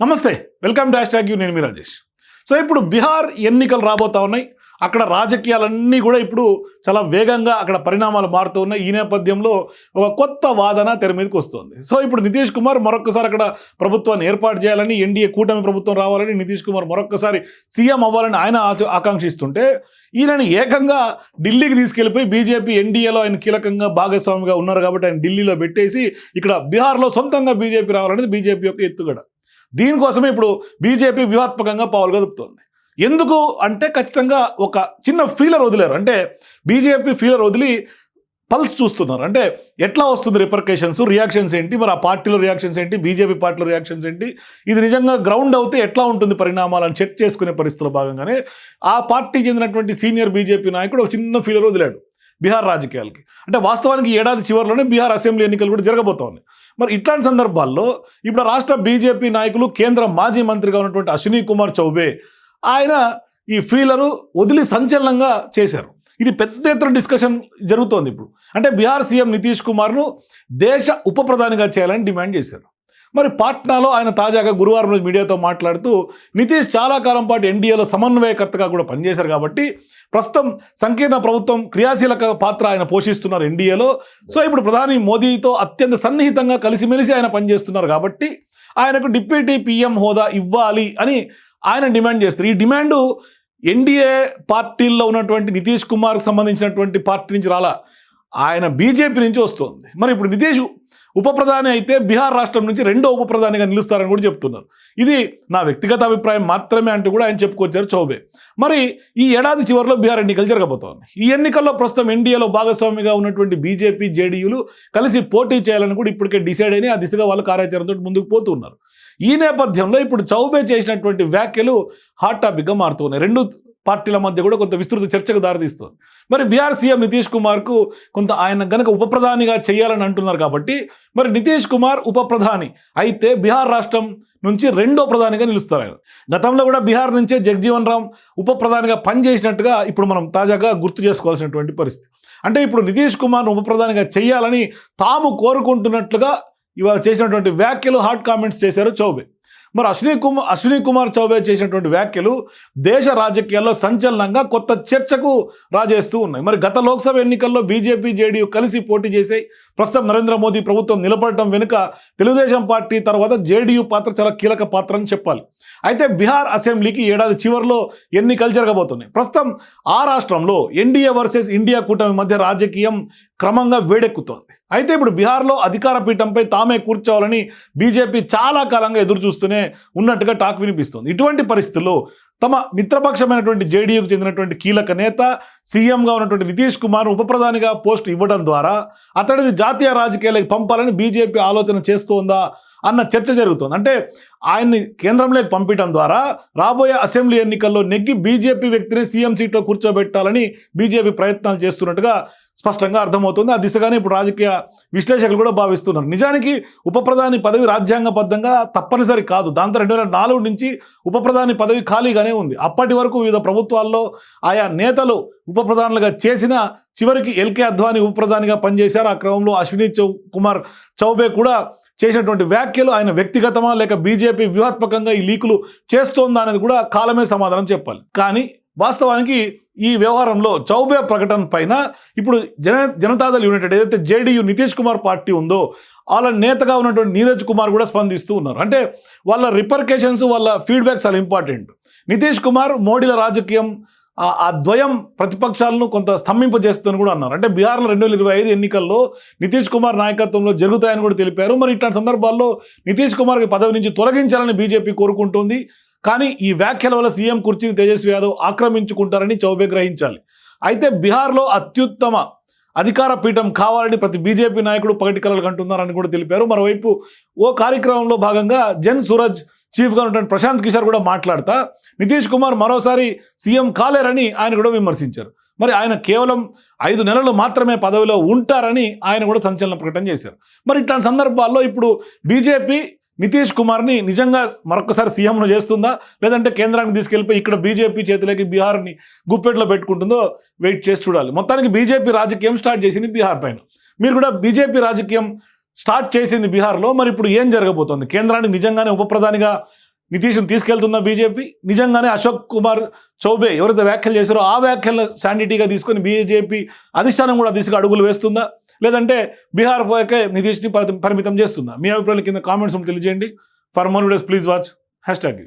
నమస్తే welcome dash tag you నేను మీ Rajesh. So ఇప్పుడు బీహార్ ఎన్నికలు రాబోతా ఉన్నాయి. అక్కడ రాజకీయాలన్నీ కూడా ఇప్పుడు చాలా వేగంగా అక్కడ పరిణామాలు మారుతూ ఉన్నాయి. ఈ నేపథ్యంలో ఒక కొత్త వాదన తెర మీదకి వస్తుంది. సో ఇప్పుడు నితీష్ కుమార్ మరొకసారి అక్కడ ప్రభుత్వాన్ని ఏర్పాటు చేయాలని ఎన్డీఏ కూటమి ప్రభుత్వం రావాలని నితీష్ కుమార్ మరొకసారి సీఎం అవ్వాలని ఆయన ఆకాంక్షిస్తుంటే ఈయనని ఏకంగా ఢిల్లీకి తీసుకెళ్ళిపోయి బీజేపీ ఎన్డీఏలో ఆయన కీలకంగా భాగస్వామిగా ఉన్నారు కాబట్టి ఆయన ఢిల్లీలో పెట్టేసి ఇక్కడ బీహార్లో సొంతంగా బీజేపీ రావాలనేది బీజేపీ యొక్క ఎత్తుగడ. దీనికోసమే ఇప్పుడు బీజేపీ వ్యూహాత్మకంగా పావులు కదుపుతోంది. ఎందుకు అంటే ఖచ్చితంగా ఒక చిన్న ఫీలర్ వదిలేరు. అంటే బీజేపీ ఫీలర్ వదిలి పల్స్ చూస్తున్నారు. అంటే ఎట్లా వస్తుంది రిపర్కేషన్స్ రియాక్షన్స్ ఏంటి? మరి ఆ పార్టీలో రియాక్షన్స్ ఏంటి? బీజేపీ పార్టీలో రియాక్షన్స్ ఏంటి? ఇది నిజంగా గ్రౌండ్ అవుతే ఎట్లా ఉంటుంది పరిణామాలను చెక్ చేసుకునే పరిస్థితుల భాగంగానే ఆ పార్టీ చెందినటువంటి సీనియర్ బీజేపీ నాయకుడు ఒక చిన్న ఫీలర్ వదిలాడు. బీహార్ రాజకీయాలకి. అంటే వాస్తవానికి ఏడాది చివరిలోనే బీహార్ అసెంబ్లీ ఎన్నికలు కూడా జరగబోతా ఉన్నాయి మరి ఇట్లాంటి సందర్భాల్లో ఇప్పుడు రాష్ట్ర బీజేపీ నాయకులు కేంద్ర మాజీ మంత్రిగా ఉన్నటువంటి అశ్విని కుమార్ చౌబే ఆయన ఈ ఫీలరు వదిలి సంచలనంగా చేశారు. ఇది పెద్ద ఎత్తున డిస్కషన్ జరుగుతోంది ఇప్పుడు. అంటే బీహార్ సీఎం నితీష్ కుమార్ను దేశ ఉప ప్రధానిగా చేయాలని డిమాండ్ చేశారు. మరి పాట్నాలో ఆయన తాజాగా గురువారం రోజు మీడియాతో మాట్లాడుతూ నితీష్ చాలా కాలం పాటు ఎన్డీఏలో సమన్వయకర్తగా కూడా పనిచేశారు కాబట్టి ప్రస్తుతం సంకీర్ణ ప్రభుత్వం క్రియాశీలక పాత్ర ఆయన పోషిస్తున్నారు ఎన్డీఏలో. సో ఇప్పుడు ప్రధాని మోదీతో అత్యంత సన్నిహితంగా కలిసిమెలిసి ఆయన పనిచేస్తున్నారు కాబట్టి ఆయనకు డిప్యూటీ పీఎం హోదా ఇవ్వాలి అని ఆయన డిమాండ్ చేస్తారు ఈ డిమాండు ఎన్డీఏ పార్టీల్లో ఉన్నటువంటి నితీష్ కుమార్కు సంబంధించినటువంటి పార్టీ నుంచి రాలా? ఆయన బీజేపీ నుంచి వస్తుంది. మరి ఇప్పుడు నితీష్ ఉప ప్రధాని అయితే బీహార్ రాష్ట్రం నుంచి రెండో ఉప ప్రధానిగా నిలుస్తారని కూడా చెప్తున్నారు. ఇది నా వ్యక్తిగత అభిప్రాయం మాత్రమే అంటూ కూడా ఆయన చెప్పుకొచ్చారు చౌబే. మరి ఈ ఏడాది చివరిలో బీహార్ ఎన్నికలు జరగబోతోంది. ఈ ఎన్నికల్లో ప్రస్తుతం ఎన్డీఏలో భాగస్వామిగా ఉన్నటువంటి బీజేపీ జేడీయూలు కలిసి పోటీ చేయాలని కూడా ఇప్పటికే డిసైడ్ అయినాయి. ఆ దిశగా వాళ్ళు కార్యాచరణతో ముందుకు పోతూ ఉన్నారు ఈ నేపథ్యంలో ఇప్పుడు చౌబే చేసినటువంటి వ్యాఖ్యలు హాట్ టాపిక్గా మారుతున్నాయి రెండు పార్టీల మధ్య కూడా కొంత విస్తృత చర్చకు దారితీస్తుంది. మరి బీహార్ సీఎం నితీష్ కుమార్కు కొంత ఆయన గనక ఉప ప్రధానిగా చేయాలని అంటున్నారు కాబట్టి మరి నితీష్ కుమార్ ఉప ప్రధాని అయితే బీహార్ రాష్ట్రం నుంచి రెండో ప్రధానిగా నిలుస్తారు ఆయన. గతంలో కూడా బీహార్ నుంచే జగజీవన్ రామ్ ఉప ప్రధానిగా పనిచేసినట్టుగా ఇప్పుడు మనం తాజాగా గుర్తు చేసుకోవాల్సినటువంటి పరిస్థితి. అంటే ఇప్పుడు నితీష్ కుమార్ను ఉప ప్రధానిగా చేయాలని తాము కోరుకుంటున్నట్లుగా ఇవాళ చేసినటువంటి వ్యాఖ్యలు హాట్ కామెంట్స్ చేశారు చౌబే. మరి అశ్విని కుమార్ అశ్విని కుమార్ చౌబే చేసినటువంటి వ్యాఖ్యలు దేశ రాజకీయాల్లో సంచలనంగా కొత్త చర్చకు రాజేస్తూ ఉన్నాయి. మరి గత లోక్సభ ఎన్నికల్లో బీజేపీ జేడీయూ కలిసి పోటీ చేసే ప్రస్తుతం నరేంద్ర మోదీ ప్రభుత్వం నిలబడటం వెనుక తెలుగుదేశం పార్టీ తర్వాత జేడీయూ పాత్ర చాలా కీలక పాత్ర అని చెప్పాలి. అయితే బీహార్ అసెంబ్లీకి ఏడాది చివరిలో ఎన్నికలు జరగబోతున్నాయి. ప్రస్తుతం ఆ రాష్ట్రంలో ఎన్డీఏ వర్సెస్ ఇండియా కూటమి మధ్య రాజకీయం క్రమంగా వేడెక్కుతోంది. అయితే ఇప్పుడు బీహార్లో అధికార పీఠంపై తామే కూర్చోవాలని బీజేపీ చాలా కాలంగా ఎదురు చూస్తూనే ఉన్నట్టుగా టాక్ వినిపిస్తుంది. ఇటువంటి పరిస్థితుల్లో తమ మిత్రపక్షమైనటువంటి జేడీయూకు చెందినటువంటి కీలక నేత సీఎంగా ఉన్నటువంటి నితీష్ కుమార్ ఉప ప్రధానిగా పోస్టు ఇవ్వడం ద్వారా అతడిని జాతీయ రాజకీయాలకు పంపాలని బీజేపీ ఆలోచన చేస్తోందా అన్న చర్చ జరుగుతోంది. అంటే ఆయన్ని కేంద్రంలోకి పంపించడం ద్వారా రాబోయే అసెంబ్లీ ఎన్నికల్లో నెగ్గి బీజేపీ వ్యక్తిని సీఎం సీట్లో కూర్చోబెట్టాలని బీజేపీ ప్రయత్నాలు చేస్తున్నట్టుగా స్పష్టంగా అర్థమవుతుంది. ఆ దిశగానే ఇప్పుడు రాజకీయ విశ్లేషకులు కూడా భావిస్తున్నారు. నిజానికి ఉప ప్రధాని పదవి రాజ్యాంగబద్ధంగా తప్పనిసరి కాదు. దాంతో రెండు వేల నాలుగు నుంచి ఉప ప్రధాని పదవి ఖాళీగానే ఉంది. అప్పటి వరకు వివిధ ప్రభుత్వాల్లో ఆయా నేతలు ఉప ప్రధానులుగా చేసిన చివరికి ఎల్కే అద్వానీ ఉప ప్రధానిగా పనిచేశారు. ఆ క్రమంలో అశ్విని చౌ కుమార్ చౌబే కూడా చేసినటువంటి వ్యాఖ్యలు ఆయన వ్యక్తిగతమా లేక బీజేపీ వ్యూహాత్మకంగా ఈ లీకులు చేస్తోందా అనేది కూడా కాలమే సమాధానం చెప్పాలి. కానీ వాస్తవానికి ఈ వ్యవహారంలో చౌబే ప్రకటన పైన ఇప్పుడు జన జనతాదళ యునైటెడ్ ఏదైతే జేడీయూ నితీష్ కుమార్ పార్టీ ఉందో వాళ్ళ నేతగా ఉన్నటువంటి నీరజ్ కుమార్ కూడా స్పందిస్తూ ఉన్నారు. అంటే వాళ్ళ రిపర్కేషన్స్ వాళ్ళ ఫీడ్బ్యాక్ చాలా ఇంపార్టెంట్. నితీష్ కుమార్ మోడీల రాజకీయం ఆ- ద్వయం ప్రతిపక్షాలను కొంత స్తంభింపజేస్తుందని కూడా అన్నారు. అంటే బీహార్లో రెండు వేల ఇరవై ఐదు ఎన్నికల్లో నితీష్ కుమార్ నాయకత్వంలో జరుగుతాయని కూడా తెలిపారు. మరి ఇట్లాంటి సందర్భాల్లో నితీష్ కుమార్కి పదవి నుంచి తొలగించాలని బీజేపీ కోరుకుంటోంది. కానీ ఈ వ్యాఖ్యల వల్ల సీఎం కుర్చీని తేజస్వి యాదవ్ ఆక్రమించుకుంటారని చౌబే గ్రహించాలి. అయితే బీహార్లో అత్యుత్తమ అధికార పీఠం కావాలని ప్రతి బీజేపీ నాయకుడు పగటి కలలు కంటున్నారని కూడా తెలిపారు. మరోవైపు ఓ కార్యక్రమంలో భాగంగా జన్ సూరజ్ చీఫ్గా ఉన్నటువంటి ప్రశాంత్ కిషోర్ కూడా మాట్లాడతా. నితీష్ కుమార్ మరోసారి సీఎం కాలేరని ఆయన కూడా విమర్శించారు. మరి ఆయన కేవలం ఐదు నెలలు మాత్రమే పదవిలో ఉంటారని ఆయన కూడా సంచలన ప్రకటన చేశారు. మరి ఇట్లాంటి సందర్భాల్లో ఇప్పుడు బీజేపీ నితీష్ కుమార్ని నిజంగా మరొకసారి సీఎంను చేస్తుందా? లేదంటే కేంద్రానికి తీసుకెళ్ళిపోయి ఇక్కడ బీజేపీ చేతిలోకి బీహార్ని గుప్పెట్లో పెట్టుకుంటుందో వెయిట్ చేసి చూడాలి. మొత్తానికి బీజేపీ రాజకీయం స్టార్ట్ చేసింది బీహార్ పైన. మీరు కూడా బీజేపీ రాజకీయం స్టార్ట్ చేసింది బీహార్లో మరి ఇప్పుడు ఏం జరగబోతోంది? కేంద్రాన్ని నిజంగానే ఉప ప్రధానిగా నితీష్ని తీసుకెళ్తుందా బీజేపీ నిజంగానే అశోక్ కుమార్ చౌబే ఎవరైతే వ్యాఖ్యలు చేశారో ఆ వ్యాఖ్యలను శాండిటీగా తీసుకొని బీజేపీ అధిష్టానం కూడా దిశగా అడుగులు వేస్తుందా? లేదంటే బీహార్ పోయాకే నితీష్ని పరిమితం చేస్తుందా? మీ అభిప్రాయాల కింద కామెంట్స్ తెలియజేయండి. For more videos please watch. Hashtag